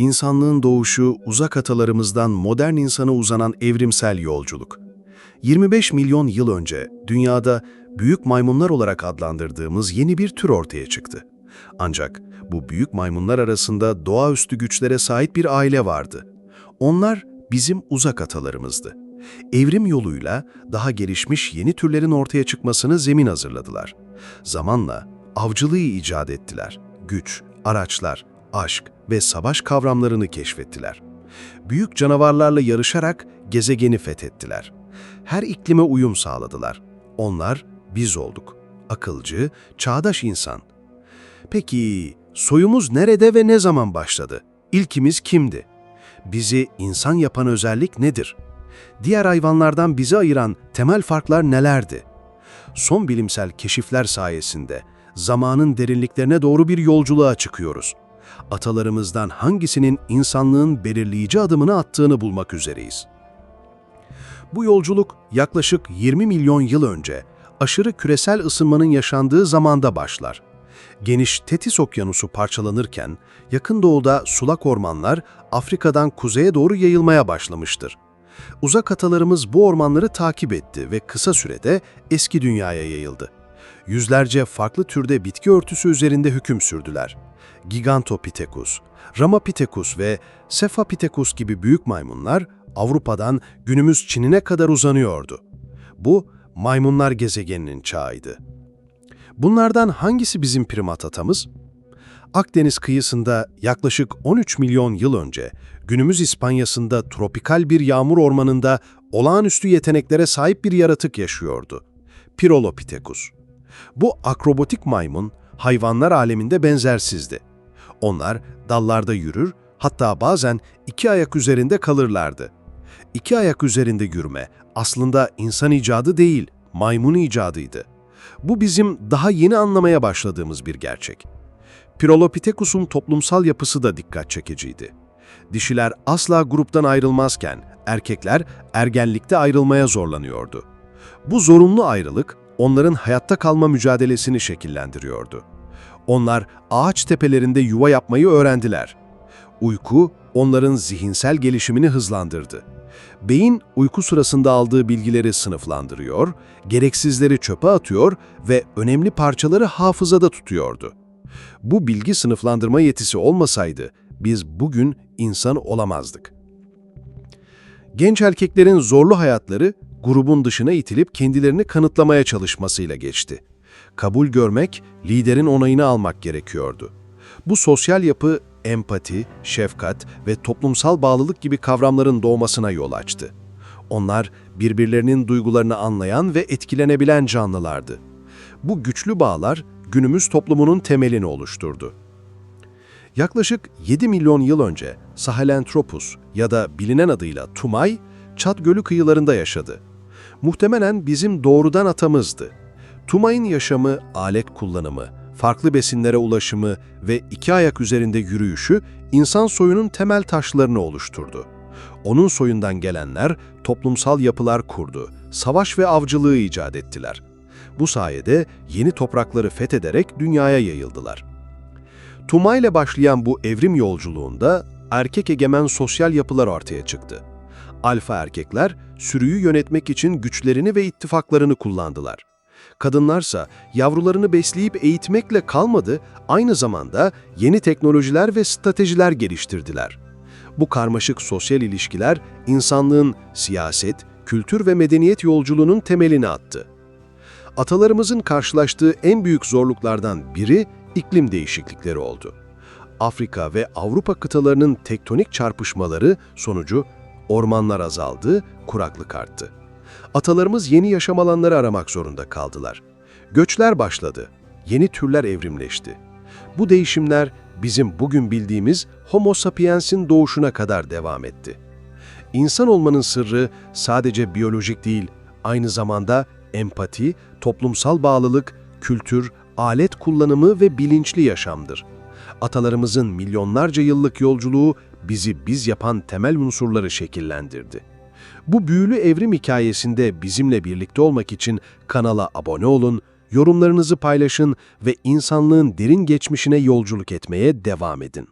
İnsanlığın doğuşu, uzak atalarımızdan modern insana uzanan evrimsel yolculuk. 25 milyon yıl önce dünyada büyük maymunlar olarak adlandırdığımız yeni bir tür ortaya çıktı. Ancak bu büyük maymunlar arasında doğaüstü güçlere sahip bir aile vardı. Onlar bizim uzak atalarımızdı. Evrim yoluyla daha gelişmiş yeni türlerin ortaya çıkmasını zemin hazırladılar. Zamanla avcılığı icat ettiler. Güç, araçlar, aşk ve savaş kavramlarını keşfettiler. Büyük canavarlarla yarışarak gezegeni fethettiler. Her iklime uyum sağladılar. Onlar biz olduk. Akılcı, çağdaş insan. Peki soyumuz nerede ve ne zaman başladı? İlkimiz kimdi? Bizi insan yapan özellik nedir? Diğer hayvanlardan bizi ayıran temel farklar nelerdi? Son bilimsel keşifler sayesinde zamanın derinliklerine doğru bir yolculuğa çıkıyoruz. Atalarımızdan hangisinin insanlığın belirleyici adımını attığını bulmak üzereyiz. Bu yolculuk yaklaşık 20 milyon yıl önce aşırı küresel ısınmanın yaşandığı zamanda başlar. Geniş Tetis Okyanusu parçalanırken yakın doğuda sulak ormanlar Afrika'dan kuzeye doğru yayılmaya başlamıştır. Uzak atalarımız bu ormanları takip etti ve kısa sürede eski dünyaya yayıldı. Yüzlerce farklı türde bitki örtüsü üzerinde hüküm sürdüler. Gigantopithecus, Ramapithecus ve Cephapithecus gibi büyük maymunlar Avrupa'dan günümüz Çin'ine kadar uzanıyordu. Bu, maymunlar gezegeninin çağıydı. Bunlardan hangisi bizim primat atamız? Akdeniz kıyısında yaklaşık 13 milyon yıl önce günümüz İspanya'sında tropikal bir yağmur ormanında olağanüstü yeteneklere sahip bir yaratık yaşıyordu. Pirolopithecus. Bu akrobatik maymun hayvanlar aleminde benzersizdi. Onlar dallarda yürür, hatta bazen iki ayak üzerinde kalırlardı. İki ayak üzerinde yürüme aslında insan icadı değil, maymun icadıydı. Bu bizim daha yeni anlamaya başladığımız bir gerçek. Pirolopithecus'un toplumsal yapısı da dikkat çekiciydi. Dişiler asla gruptan ayrılmazken erkekler ergenlikte ayrılmaya zorlanıyordu. Bu zorunlu ayrılık onların hayatta kalma mücadelesini şekillendiriyordu. Onlar ağaç tepelerinde yuva yapmayı öğrendiler. Uyku onların zihinsel gelişimini hızlandırdı. Beyin uyku sırasında aldığı bilgileri sınıflandırıyor, gereksizleri çöpe atıyor ve önemli parçaları hafızada tutuyordu. Bu bilgi sınıflandırma yetisi olmasaydı biz bugün insan olamazdık. Genç erkeklerin zorlu hayatları grubun dışına itilip kendilerini kanıtlamaya çalışmasıyla geçti. Kabul görmek, liderin onayını almak gerekiyordu. Bu sosyal yapı empati, şefkat ve toplumsal bağlılık gibi kavramların doğmasına yol açtı. Onlar birbirlerinin duygularını anlayan ve etkilenebilen canlılardı. Bu güçlü bağlar günümüz toplumunun temelini oluşturdu. Yaklaşık 7 milyon yıl önce Sahelanthropus ya da bilinen adıyla Tumay, Çat Gölü kıyılarında yaşadı. Muhtemelen bizim doğrudan atamızdı. Tumay'ın yaşamı, alet kullanımı, farklı besinlere ulaşımı ve iki ayak üzerinde yürüyüşü insan soyunun temel taşlarını oluşturdu. Onun soyundan gelenler toplumsal yapılar kurdu, savaş ve avcılığı icat ettiler. Bu sayede yeni toprakları fethederek dünyaya yayıldılar. Tuma ile başlayan bu evrim yolculuğunda erkek egemen sosyal yapılar ortaya çıktı. Alfa erkekler sürüyü yönetmek için güçlerini ve ittifaklarını kullandılar. Kadınlarsa yavrularını besleyip eğitmekle kalmadı, aynı zamanda yeni teknolojiler ve stratejiler geliştirdiler. Bu karmaşık sosyal ilişkiler insanlığın siyaset, kültür ve medeniyet yolculuğunun temelini attı. Atalarımızın karşılaştığı en büyük zorluklardan biri iklim değişiklikleri oldu. Afrika ve Avrupa kıtalarının tektonik çarpışmaları sonucu ormanlar azaldı, kuraklık arttı. Atalarımız yeni yaşam alanları aramak zorunda kaldılar. Göçler başladı, yeni türler evrimleşti. Bu değişimler bizim bugün bildiğimiz Homo sapiens'in doğuşuna kadar devam etti. İnsan olmanın sırrı sadece biyolojik değil, aynı zamanda empati, toplumsal bağlılık, kültür, alet kullanımı ve bilinçli yaşamdır. Atalarımızın milyonlarca yıllık yolculuğu bizi biz yapan temel unsurları şekillendirdi. Bu büyülü evrim hikayesinde bizimle birlikte olmak için kanala abone olun, yorumlarınızı paylaşın ve insanlığın derin geçmişine yolculuk etmeye devam edin.